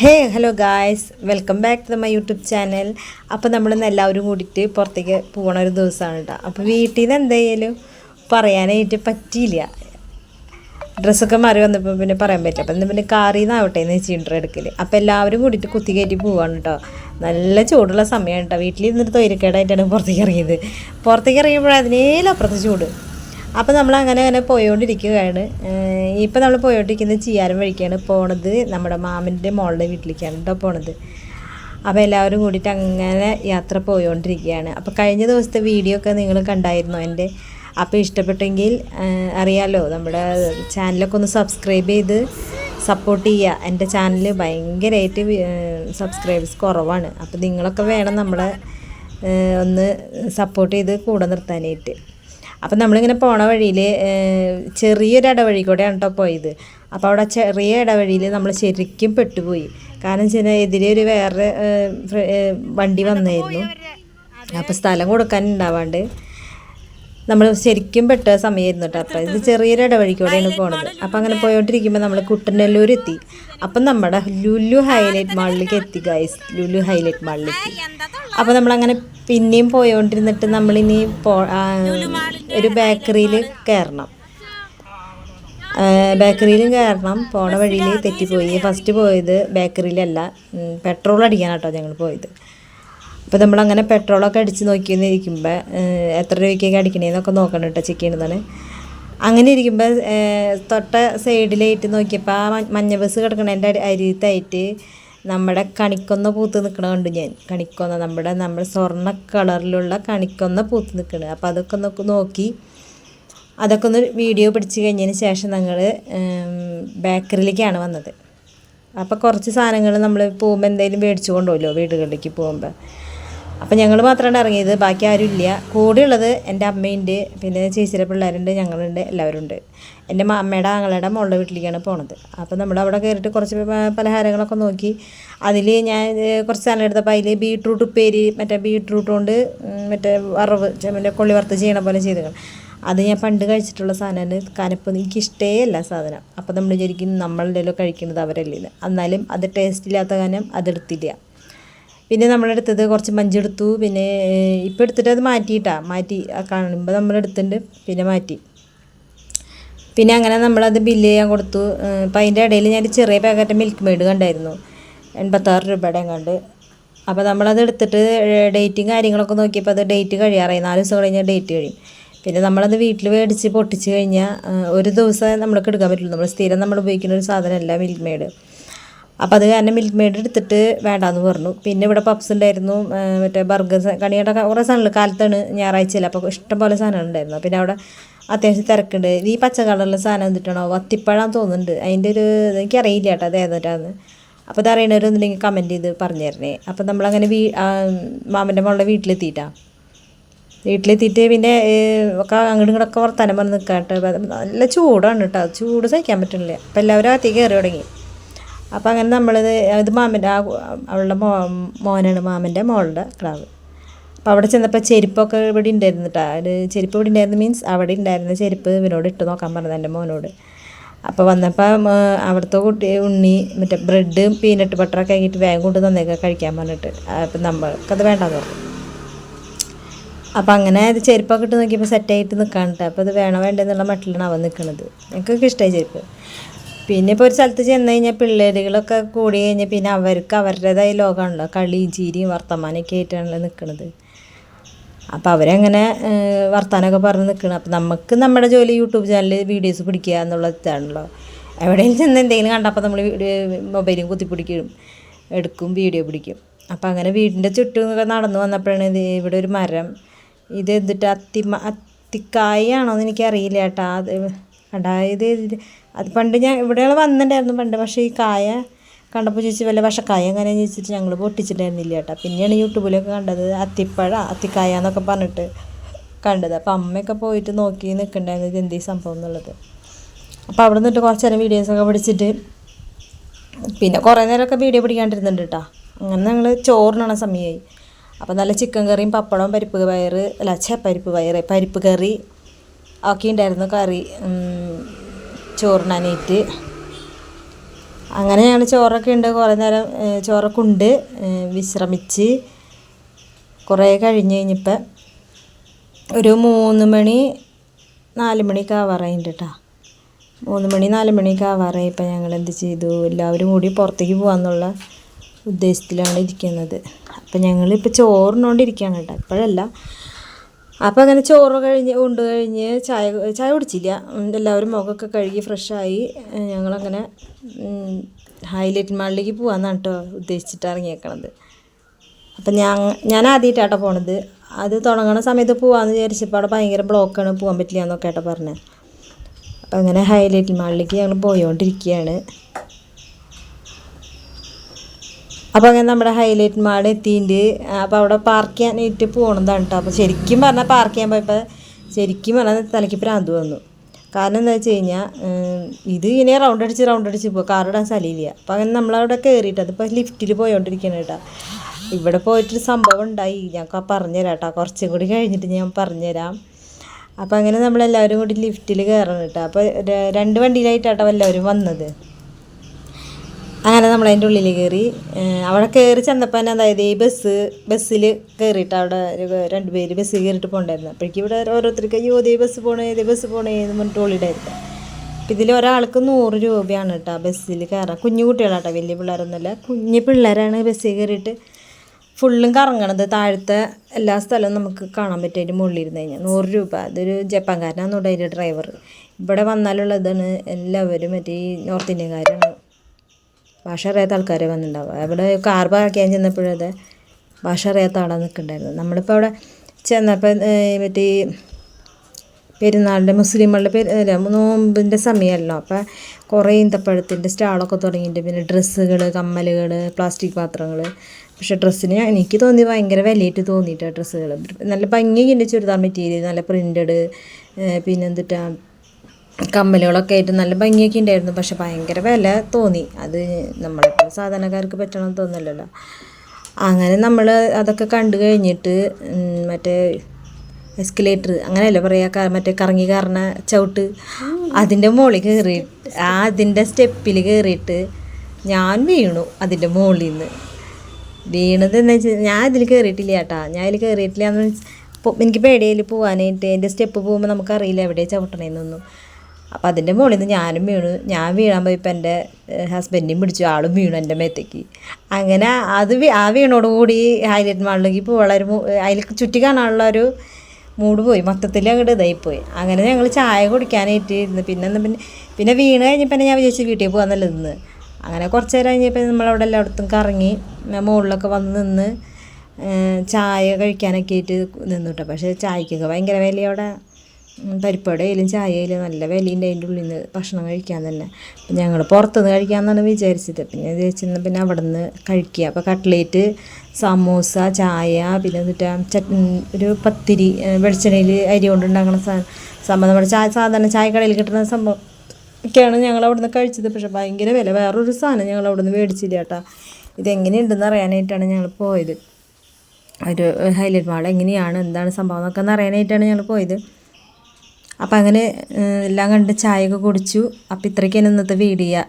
Hey hello guys. Welcome back to my YouTube channel. അപ്പോൾ നമ്മളിന്ന് എല്ലാവരും കൂടിയിട്ട് പുറത്തേക്ക് പോകണ ഒരു ദിവസമാണ് കേട്ടോ അപ്പോൾ വീട്ടിൽ നിന്ന് എന്തായാലും പറയാനായിട്ട് പറ്റിയില്ല. ഡ്രസ്സൊക്കെ മാറി വന്നപ്പോൾ പിന്നെ പറയാൻ പറ്റില്ല. അപ്പം പിന്നെ കാറിൽ നിന്നാവട്ടെ എന്ന് വെച്ചിട്ടുണ്ടോ എടുക്കൽ അപ്പോൾ എല്ലാവരും കൂടിയിട്ട് കുത്തി കയറ്റി പോവാണ് കേട്ടോ നല്ല ചൂടുള്ള സമയമാണ് കേട്ടോ വീട്ടിൽ ഇരുന്നിട്ട് തൊയിരക്കേടായിട്ടാണ് പുറത്തേക്ക് ഇറങ്ങിയത്. പുറത്തേക്ക് ഇറങ്ങിയപ്പോൾ അതിനേലും അപ്പുറത്ത് ചൂട്. അപ്പോൾ നമ്മൾ അങ്ങനെ അങ്ങനെ പോയോണ്ടിരിക്കുകയാണ് ഇപ്പം നമ്മൾ പോയോണ്ടിരിക്കുന്നത് ചിയാരം വഴിക്കാണ്. പോണത് നമ്മുടെ മാമന്റെ മോളുടെ വീട്ടിലേക്കാണ് കേട്ടോ പോണത്. അപ്പോൾ എല്ലാവരും കൂടിയിട്ട് അങ്ങനെ യാത്ര പോയോണ്ടിരിക്കുകയാണ്. അപ്പോൾ കഴിഞ്ഞ ദിവസത്തെ വീഡിയോ ഒക്കെ നിങ്ങൾ കണ്ടായിരുന്നു എന്റെ അപ്പോൾ ഇഷ്ടപ്പെട്ടെങ്കിൽ അറിയാലോ നമ്മുടെ ചാനലൊക്കെ ഒന്ന് സബ്സ്ക്രൈബ് ചെയ്ത് സപ്പോർട്ട് ചെയ്യുക. എന്റെ ചാനൽ ഭയങ്കരമായിട്ട് സബ്സ്ക്രൈബേഴ്സ് കുറവാണ്. അപ്പോൾ നിങ്ങളൊക്കെ വേണം നമ്മളെ ഒന്ന് സപ്പോർട്ട് ചെയ്ത് കൂടെ നിർത്താനായിട്ട്. അപ്പം നമ്മളിങ്ങനെ പോണ വഴിയിൽ ചെറിയൊരു ഇടവഴി കൂടെയാണ് കേട്ടോ പോയത്. അപ്പോൾ അവിടെ ചെറിയ ഇടവഴിയിൽ നമ്മൾ ശരിക്കും പെട്ടുപോയി. കാരണം വെച്ചാൽ എതിരെ ഒരു വേറെ വണ്ടി വന്നായിരുന്നു അപ്പോൾ സ്ഥലം കൊടുക്കാൻ ഉണ്ടാവാണ്ട് നമ്മൾ ശരിക്കും പെട്ട സമയമായിരുന്നു കേട്ടോ അപ്പോൾ ഇത് ചെറിയൊരു ഇടവഴിക്കൂടെയാണ് പോണത്. അപ്പം അങ്ങനെ പോയോണ്ടിരിക്കുമ്പോൾ നമ്മൾ കുട്ടനെല്ലൂർ എത്തി അപ്പം നമ്മുടെ ലുലു ഹൈലൈറ്റ് മാളിലേക്ക് എത്തി ഗൈസ് ലുലു ഹൈലൈറ്റ് മാളിലേക്ക് അപ്പോൾ നമ്മളങ്ങനെ പിന്നെയും പോയോണ്ടിരുന്നിട്ട് നമ്മളിനി പോ ഒരു ബേക്കറിയിൽ കയറണം ബേക്കറിയിലും കയറണം പോണ വഴിയിൽ തെറ്റിപ്പോയി. ഫസ്റ്റ് പോയത് ബേക്കറിയിലല്ല പെട്രോൾ അടിക്കാനാട്ടോ ഞങ്ങൾ പോയത്. അപ്പോൾ നമ്മളങ്ങനെ പെട്രോളൊക്കെ അടിച്ച് നോക്കി ഇരിക്കുമ്പോൾ എത്ര രൂപയ്ക്കൊക്കെ അടിക്കണേന്നൊക്കെ നോക്കണം കേട്ടോ ചെക്ക് ചെയ്യണതാണ് അങ്ങനെ ഇരിക്കുമ്പോൾ തൊട്ട സൈഡിലായിട്ട് നോക്കിയപ്പോൾ ആ മഞ്ഞ ബസ് കിടക്കണതിന്റെ അരിത്തായിട്ട് നമ്മുടെ കണിക്കൊന്ന പൂത്ത് നിൽക്കണ കണ്ടു ഞാൻ. കണിക്കൊന്ന നമ്മുടെ നമ്മുടെ സ്വർണ കളറിലുള്ള കണിക്കൊന്ന പൂത്ത് നിൽക്കണത് അപ്പോൾ അതൊക്കെ ഒന്ന് നോക്കി അതൊക്കെ ഒന്ന് വീഡിയോ പിടിച്ച് കഴിഞ്ഞതിന് ശേഷം ഞങ്ങൾ ബേക്കറിയിലേക്കാണ് വന്നത്. അപ്പോൾ കുറച്ച് സാധനങ്ങൾ നമ്മൾ പോകുമ്പോൾ എന്തെങ്കിലും മേടിച്ചു കൊണ്ടുപോകുമല്ലോ വീടുകളിലേക്ക് പോകുമ്പോൾ അപ്പോൾ ഞങ്ങൾ മാത്രമാണ് ഇറങ്ങിയത്. ബാക്കി ആരും ഇല്ല കൂടെയുള്ളത് എന്റെ അമ്മയുണ്ട്. പിന്നെ ചേച്ചിയുടെ പിള്ളേരുണ്ട് ഞങ്ങളുണ്ട് എല്ലാവരും ഉണ്ട് എന്റെ അമ്മയുടെ ആങ്ങളുടെ മോളുടെ വീട്ടിലേക്കാണ് പോണത്. അപ്പോൾ നമ്മൾ അവിടെ കയറിയിട്ട് കുറച്ച് പലഹാരങ്ങളൊക്കെ നോക്കി. അതിൽ ഞാൻ കുറച്ച് സാധനം എടുത്തപ്പോൾ അതിൽ ബീട്രൂട്ട് ഉപ്പേരി മറ്റേ ബീട്രൂട്ട് കൊണ്ട് മറ്റേ വറവ് മറ്റേ കൊള്ളി വറുത്ത് ചെയ്യണ പോലെ ചെയ്തു അത് ഞാൻ പണ്ട് കഴിച്ചിട്ടുള്ള സാധനമാണ് കനപ്പ് എനിക്ക് ഇഷ്ടേ അല്ല സാധനം. അപ്പോൾ നമ്മൾ വിചാരിക്കും നമ്മളുടെ കഴിക്കുന്നത് അവരല്ലേ എന്ന്. എന്നാലും അത് ടേസ്റ്റ് ഇല്ലാത്ത കാരണം അതെടുത്തില്ല പിന്നെ നമ്മളെടുത്തത് കുറച്ച് മഞ്ചെടുത്തു. പിന്നെ ഇപ്പം എടുത്തിട്ട് അത് മാറ്റിയിട്ടാ. മാറ്റി കാണുമ്പോൾ നമ്മളെടുത്തിട്ടുണ്ട് പിന്നെ മാറ്റി. പിന്നെ അങ്ങനെ നമ്മളത് ബില്ല് ചെയ്യാൻ കൊടുത്തു. അപ്പം അതിന്റെ ഇടയിൽ ഞാൻ ചെറിയ പാക്കറ്റ് മിൽക്ക് മെയ്ഡ് കണ്ടായിരുന്നു. എൺപത്താറ് രൂപയുടെ കണ്ട് അപ്പോൾ നമ്മളത് എടുത്തിട്ട് ഡേറ്റും കാര്യങ്ങളൊക്കെ നോക്കിയപ്പോൾ അത് ഡേറ്റ് കഴിയാറായി. നാല് ദിവസം കഴിഞ്ഞാൽ ഡേറ്റ് കഴിയും. പിന്നെ നമ്മളത് വീട്ടിൽ മേടിച്ച് പൊട്ടിച്ച് കഴിഞ്ഞാൽ ഒരു ദിവസം നമ്മൾക്ക് എടുക്കാൻ പറ്റുള്ളൂ നമ്മൾ സ്ഥിരം നമ്മൾ ഉപയോഗിക്കുന്ന ഒരു സാധനമല്ല മിൽക്ക് മെയ്ഡ് അപ്പോൾ അത് കാരണം മിൽക്ക് മെയ്ഡ് എടുത്തിട്ട് വേണ്ടാന്ന് പറഞ്ഞു. പിന്നെ ഇവിടെ പപ്സ് ഉണ്ടായിരുന്നു മറ്റേ ബർഗർ കണിയുടെ കുറേ സാധനമുണ്ട് കാലത്താണ് ഞായറാഴ്ചയിൽ അപ്പോൾ ഇഷ്ടംപോലെ സാധനം ഉണ്ടായിരുന്നു. പിന്നെ അവിടെ അത്യാവശ്യം തിരക്കുണ്ട്. ഈ പച്ച കളറിലെ സാധനം എന്തിട്ടാണോ? വത്തിപ്പഴാന്ന് തോന്നുന്നുണ്ട്. അതിന്റെ ഒരു എനിക്കറിയില്ല കേട്ടോ അത് ഏതായിട്ടാന്ന്. അപ്പോൾ ഇത് അറിയണവരൊന്നുണ്ടെങ്കിൽ കമന്റ് ചെയ്ത് പറഞ്ഞു തരണേ അപ്പോൾ നമ്മളങ്ങനെ വീ മാമന്റെ മോളുടെ വീട്ടിലെത്തിയിട്ടാണ് വീട്ടിലെത്തിയിട്ട് പിന്നെ ഒക്കെ അങ്ങോട്ടും ഇങ്ങോട്ടൊക്കെ വർത്താനം പറഞ്ഞ് കേട്ടോ. നല്ല ചൂടാണ് കേട്ടോ. ചൂട് സഹിക്കാൻ പറ്റുന്നില്ല അപ്പോൾ എല്ലാവരും അകത്തേക്ക് കയറി തുടങ്ങി. അപ്പോൾ അങ്ങനെ നമ്മളിത് ഇത് മാമന്റെ ആ അവളുടെ മോ മോനാണ് മാമന്റെ മോളുടെ ക്ലാവ്. അപ്പോൾ അവിടെ ചെന്നപ്പോൾ ചെരുപ്പൊക്കെ ഇവിടെ ഉണ്ടായിരുന്നു കേട്ടോ അത് ചെരുപ്പ് ഇവിടെ ഉണ്ടായിരുന്നു മീൻസ് അവിടെ ഉണ്ടായിരുന്ന ചെരുപ്പ് ഇവനോട് ഇട്ട് നോക്കാൻ പറഞ്ഞത് എന്റെ മോനോട്. അപ്പോൾ വന്നപ്പോൾ അവിടുത്തെ കുട്ടി ഉണ്ണി മറ്റേ ബ്രെഡ് പീനട്ട് ബട്ടറൊക്കെ ആക്കിയിട്ട് വേഗം കൊണ്ട് തന്നേക്കാം കഴിക്കാൻ പറഞ്ഞിട്ട്. അപ്പം നമ്മൾക്കത് വേണ്ടാന്ന് പറഞ്ഞു. അപ്പോൾ അങ്ങനെ അത് ചെരുപ്പൊക്കെ ഇട്ട് നോക്കിയപ്പോൾ സെറ്റായിട്ട് നിൽക്കാണ്ട് അപ്പോൾ അത് വേണോ വേണ്ടെന്നുള്ള മട്ടിലാണ് അവൻ നിൽക്കുന്നത് എനിക്കൊക്കെ ഇഷ്ടമായി ചെരുപ്പ്. പിന്നെ ഇപ്പോൾ ഒരു സ്ഥലത്ത് ചെന്ന് കഴിഞ്ഞാൽ പിള്ളേരുകളൊക്കെ കൂടി കഴിഞ്ഞാൽ പിന്നെ അവർക്ക് അവരുടേതായ ലോകമാണല്ലോ കളിയും ചീരിയും വർത്തമാനമൊക്കെ ആയിട്ടാണല്ലോ നിൽക്കുന്നത് അപ്പോൾ അവരങ്ങനെ വർത്തമാനമൊക്കെ പറഞ്ഞ് നിൽക്കണം അപ്പോൾ നമുക്ക് നമ്മുടെ ജോലി യൂട്യൂബ് ചാനലിൽ വീഡിയോസ് പിടിക്കുക എന്നുള്ള ഇതാണല്ലോ എവിടെയും ചെന്ന് എന്തെങ്കിലും കണ്ടപ്പോൾ നമ്മൾ മൊബൈലും കുത്തിപ്പിടിക്കും എടുക്കും വീഡിയോ പിടിക്കും. അപ്പോൾ അങ്ങനെ വീടിന്റെ ചുറ്റും ഒക്കെ നടന്നു വന്നപ്പോഴാണ് ഇത് ഇവിടെ ഒരു മരം. ഇത് എന്നിട്ട് അത്തി അത്തിക്കായാണോ എന്ന് എനിക്കറിയില്ല കേട്ടാ. അത് അതായത് അത് പണ്ട് ഞാൻ ഇവിടെ വന്നിട്ടുണ്ടായിരുന്നു പണ്ട് പക്ഷേ ഈ കായ കണ്ടപ്പോൾ ചോദിച്ചു വല്ല വശക്കായ അങ്ങനെ ചോദിച്ചിട്ട് ഞങ്ങൾ പൊട്ടിച്ചിട്ടുണ്ടായിരുന്നില്ല കേട്ടോ. പിന്നെയാണ് യൂട്യൂബിലൊക്കെ കണ്ടത് അത്തിപ്പഴ അത്തിക്കായ എന്നൊക്കെ പറഞ്ഞിട്ട് കണ്ടത്. അപ്പോൾ അമ്മയൊക്കെ പോയിട്ട് നോക്കി നിൽക്കണ്ടായിരുന്നു ഇത് എന്തീ സംഭവം എന്നുള്ളത്. അപ്പോൾ അവിടെ നിന്നിട്ട് കുറച്ച് നേരം വീഡിയോസൊക്കെ പിടിച്ചിട്ട് പിന്നെ കുറേ നേരമൊക്കെ വീഡിയോ പിടിക്കാണ്ടിരുന്നുണ്ട് കേട്ടോ. അങ്ങനെ ഞങ്ങൾ ചോറിനാണ് സമയമായി. അപ്പോൾ നല്ല ചിക്കൻ കറിയും പപ്പടവും പരിപ്പ് പയറ് അല്ല ഛേ പരിപ്പ് പയറ് പരിപ്പ് കറി ഒക്കെ ഉണ്ടായിരുന്നു കറി ചോറിനാനായിട്ട് അങ്ങനെ ഞങ്ങൾ ചോറൊക്കെ ഉണ്ട്. കുറേ നേരം ചോറൊക്കെ ഉണ്ട് വിശ്രമിച്ച് കുറേ കഴിഞ്ഞ് കഴിഞ്ഞപ്പോൾ ഒരു മൂന്ന് മണി നാല് മണിയൊക്കെ ആവാറായിട്ടുണ്ട് കേട്ടോ മൂന്ന് മണി നാല് മണിയൊക്കെ ആവാറായി ഇപ്പം ഞങ്ങൾ എന്ത് ചെയ്തു? എല്ലാവരും കൂടി പുറത്തേക്ക് പോകാമെന്നുള്ള ഉദ്ദേശത്തിലാണ് ഇരിക്കുന്നത്. അപ്പം ഞങ്ങളിപ്പോൾ ചോറിനോണ്ടിരിക്കുകയാണ് കേട്ടോ ഇപ്പോഴല്ല. അപ്പോൾ അങ്ങനെ ചോറ് കഴിഞ്ഞ് ഉണ്ട് കഴിഞ്ഞ് ചായ ചായ കുടിച്ചില്ല. എല്ലാവരും മുഖമൊക്കെ കഴുകി ഫ്രഷായി ഞങ്ങളങ്ങനെ ഹൈലൈറ്റ് മാളിലേക്ക് പോകാമെന്നാണ് കേട്ടോ ഉദ്ദേശിച്ചിട്ട് ഇറങ്ങിയേക്കണത്. അപ്പം ഞാൻ ഞാൻ ആദ്യമായിട്ടാട്ടോ പോണത്. അത് തുടങ്ങണ സമയത്ത് പോകാമെന്ന് വിചാരിച്ചപ്പോൾ അവിടെ ഭയങ്കര ബ്ലോക്കാണ് പോകാൻ പറ്റില്ല എന്നൊക്കെ ആട്ടോ പറഞ്ഞത് അങ്ങനെ ഹൈലൈറ്റ് മാളിലേക്ക് ഞങ്ങൾ പോയോണ്ടിരിക്കുകയാണ് അപ്പോൾ അങ്ങനെ നമ്മുടെ ഹൈലൈറ്റ് മാൾ എത്തിയിട്ടുണ്ട് അപ്പോൾ അവിടെ പാർക്ക് ചെയ്യാനായിട്ട് പോകണതാണ് കേട്ടോ അപ്പോൾ ശരിക്കും പറഞ്ഞാൽ പാർക്ക് ചെയ്യാൻ പോയപ്പോൾ ശരിക്കും പറഞ്ഞാൽ തലയ്ക്ക് പ്രാന്ത് വന്നു. കാരണം എന്താ വെച്ച് കഴിഞ്ഞാൽ ഇത് ഇങ്ങനെ റൗണ്ട് അടിച്ച് റൗണ്ട് അടിച്ച് പോകും കാറിടാൻ സ്ഥലമില്ല അപ്പോൾ അങ്ങനെ നമ്മളവിടെ കയറിയിട്ട് അതിപ്പോൾ ലിഫ്റ്റിൽ പോയോണ്ടിരിക്കണം കേട്ടോ ഇവിടെ പോയിട്ടൊരു സംഭവം ഉണ്ടായി. ഞാൻ പറഞ്ഞുതരാം കേട്ടോ കുറച്ചും കൂടി കഴിഞ്ഞിട്ട് ഞാൻ പറഞ്ഞുതരാം. അപ്പോൾ അങ്ങനെ നമ്മളെല്ലാവരും കൂടി ലിഫ്റ്റിൽ കയറണം കേട്ടോ അപ്പോൾ രണ്ട് വണ്ടിയിലായിട്ടാട്ടോ എല്ലാവരും വന്നത്. അങ്ങനെ നമ്മൾ അതിന്റെ ഉള്ളിൽ കയറി അവിടെ കയറി ചെന്നപ്പോൾ തന്നെ അതായത് ഈ ബസ് ബസ്സിൽ കയറിയിട്ട് അവിടെ രണ്ട് പേര് ബസ്സിൽ കയറിയിട്ട് പോകണ്ടായിരുന്നു അപ്പോഴേക്കും ഇവിടെ ഓരോരുത്തർക്ക് അയ്യോ ഇതേ ബസ് പോണേ ഇതേ ബസ് പോണേ എന്ന് പറഞ്ഞിട്ട് ഉള്ളിടായിരുന്നു അപ്പം ഇതിൽ ഒരാൾക്ക് നൂറ് രൂപയാണ് കേട്ടോ ബസ്സിൽ കയറാൻ കുഞ്ഞു കുട്ടികളാട്ടോ വലിയ പിള്ളേരൊന്നുമല്ല. കുഞ്ഞു പിള്ളേരാണ് ബസ്സിൽ കയറിയിട്ട് ഫുള്ളും കറങ്ങണത്. താഴത്തെ എല്ലാ സ്ഥലവും നമുക്ക് കാണാൻ പറ്റും. അതിന്റെ മുകളിൽ ഇരുന്ന് കഴിഞ്ഞാൽ നൂറ് രൂപ. അതൊരു ജപ്പാൻകാരനാണെന്നുണ്ടോ അതിന്റെ ഡ്രൈവർ ഇവിടെ വന്നാലുള്ളതാണ് എല്ലാവരും മറ്റേ ഈ നോർത്ത് ഇന്ത്യക്കാരാണ് ഭാഷ അറിയാത്ത ആൾക്കാരെ വന്നിട്ടുണ്ടാവും അവിടെ കാർ പാർക്ക് ചെയ്യാൻ ചെന്നപ്പോഴത് ഭാഷ അറിയാത്ത ആളെ നിൽക്കണ്ടായിരുന്നു. നമ്മളിപ്പോൾ അവിടെ ചെന്നപ്പോൾ മറ്റേ പെരുന്നാളിന്റെ മുസ്ലിങ്ങളുടെ പെരു നോമ്പിന്റെ സമയമല്ലോ അപ്പം കുറേ ഈന്തപ്പഴത്തിന്റെ സ്റ്റാളൊക്കെ തുടങ്ങിയിട്ട് പിന്നെ ഡ്രസ്സുകൾ കമ്മലുകൾ പ്ലാസ്റ്റിക് പാത്രങ്ങൾ പക്ഷേ ഡ്രസ്സിന് എനിക്ക് തോന്നി ഭയങ്കര വിലയിട്ട് തോന്നിയിട്ടാണ് ഡ്രസ്സുകൾ നല്ല ഭംഗിയുണ്ട് ചുരിദാർ മെറ്റീരിയൽ നല്ല പിന്നെ എന്തിട്ടാ കമ്മലുകളൊക്കെ ആയിട്ട് നല്ല ഭംഗിയൊക്കെ ഉണ്ടായിരുന്നു. പക്ഷെ ഭയങ്കര വില തോന്നി. അത് നമ്മളെപ്പോൾ സാധാരണക്കാർക്ക് പറ്റണമെന്ന് തോന്നലല്ലോ അങ്ങനെ നമ്മൾ അതൊക്കെ കണ്ടു കഴിഞ്ഞിട്ട് മറ്റേ എസ്കലേറ്റർ അങ്ങനെയല്ലേ പറയുക മറ്റേ കറങ്ങി കയറണ ചവിട്ട് അതിന്റെ മുകളിൽ കയറി ആ അതിന്റെ സ്റ്റെപ്പിൽ കയറിയിട്ട് ഞാൻ വീണു അതിന്റെ മുകളിൽ നിന്ന് വീണത് എന്ന് വെച്ചാൽ ഞാൻ ഇതിൽ കയറിയിട്ടില്ല ചേട്ടാ ഞാൻ ഇതിൽ കയറിയിട്ടില്ല എന്ന് എനിക്ക് പേടിയിൽ പോകാനായിട്ട് എന്റെ സ്റ്റെപ്പ് പോകുമ്പോൾ നമുക്കറിയില്ല എവിടെ ചവിട്ടണേന്നൊന്നും. അപ്പം അതിന്റെ മുകളിൽ നിന്ന് ഞാനും വീണു. ഞാൻ വീഴാൻ പോയപ്പോൾ എന്റെ ഹസ്ബൻഡിനും പിടിച്ചു. ആളും വീണു എന്റെ മേത്തേക്ക്. അങ്ങനെ അത് ആ വീണോടുകൂടി ഹൈലൈറ്റ് മാളിലേക്ക് പോകാനുള്ള ഒരു അതിൽ ചുറ്റി കാണാനുള്ള ഒരു മൂട് പോയി. മൊത്തത്തിൽ അങ്ങോട്ട് ഇതായിപ്പോയി അങ്ങനെ ഞങ്ങൾ ചായ കുടിക്കാനായിട്ട് ഇരുന്ന്. പിന്നെ പിന്നെ പിന്നെ വീണ് കഴിഞ്ഞപ്പോൾ ഞാൻ വിചാരിച്ചു വീട്ടിൽ പോകാൻ നിന്ന് അങ്ങനെ കുറച്ച് നേരം കഴിഞ്ഞപ്പോൾ നമ്മളവിടെ എല്ലായിടത്തും കറങ്ങി മുകളിലൊക്കെ വന്ന് നിന്ന് ചായ കഴിക്കാനൊക്കെ ആയിട്ട് നിന്നു കേട്ടോ. പക്ഷേ ചായക്കൊക്കെ ഭയങ്കര വില പരിപ്പടയിലും ചായയിലും നല്ല വിലയുണ്ട് അതിന്റെ ഉള്ളിൽ നിന്ന് ഭക്ഷണം കഴിക്കാൻ തന്നെ. അപ്പം ഞങ്ങൾ പുറത്തുനിന്ന് കഴിക്കാമെന്നാണ് വിചാരിച്ചത്. പിന്നെ വിചാരിച്ചിരുന്ന പിന്നെ അവിടെ നിന്ന് കഴിക്കുക. അപ്പോൾ കട്ട്ലേറ്റ് സമൂസ ചായ പിന്നെ എന്നിട്ട് ചട്ട് ഒരു പത്തിരി വെളിച്ചെണ്ണയിൽ അരി കൊണ്ടുണ്ടാക്കുന്ന സാധനം സംഭവം. നമ്മുടെ ചായ സാധാരണ ചായക്കടയിൽ കിട്ടുന്ന സംഭവം ഒക്കെയാണ് ഞങ്ങൾ അവിടുന്ന് കഴിച്ചത്. പക്ഷേ ഭയങ്കര വില. വേറൊരു സാധനം ഞങ്ങൾ അവിടെ നിന്ന് മേടിച്ചില്ല കേട്ടോ. ഇതെങ്ങനെയുണ്ടെന്ന് അറിയാനായിട്ടാണ് ഞങ്ങൾ പോയത്. ഒരു ഹൈലൈറ്റ് മാൾ എങ്ങനെയാണ് എന്താണ് സംഭവം എന്നൊക്കെ അറിയാനായിട്ടാണ് ഞങ്ങൾ പോയത്. അപ്പം അങ്ങനെ എല്ലാം കണ്ട് ചായയൊക്കെ കുടിച്ചു. അപ്പം ഇത്രയ്ക്കാണ് ഇന്നത്തെ വീഡിയോ.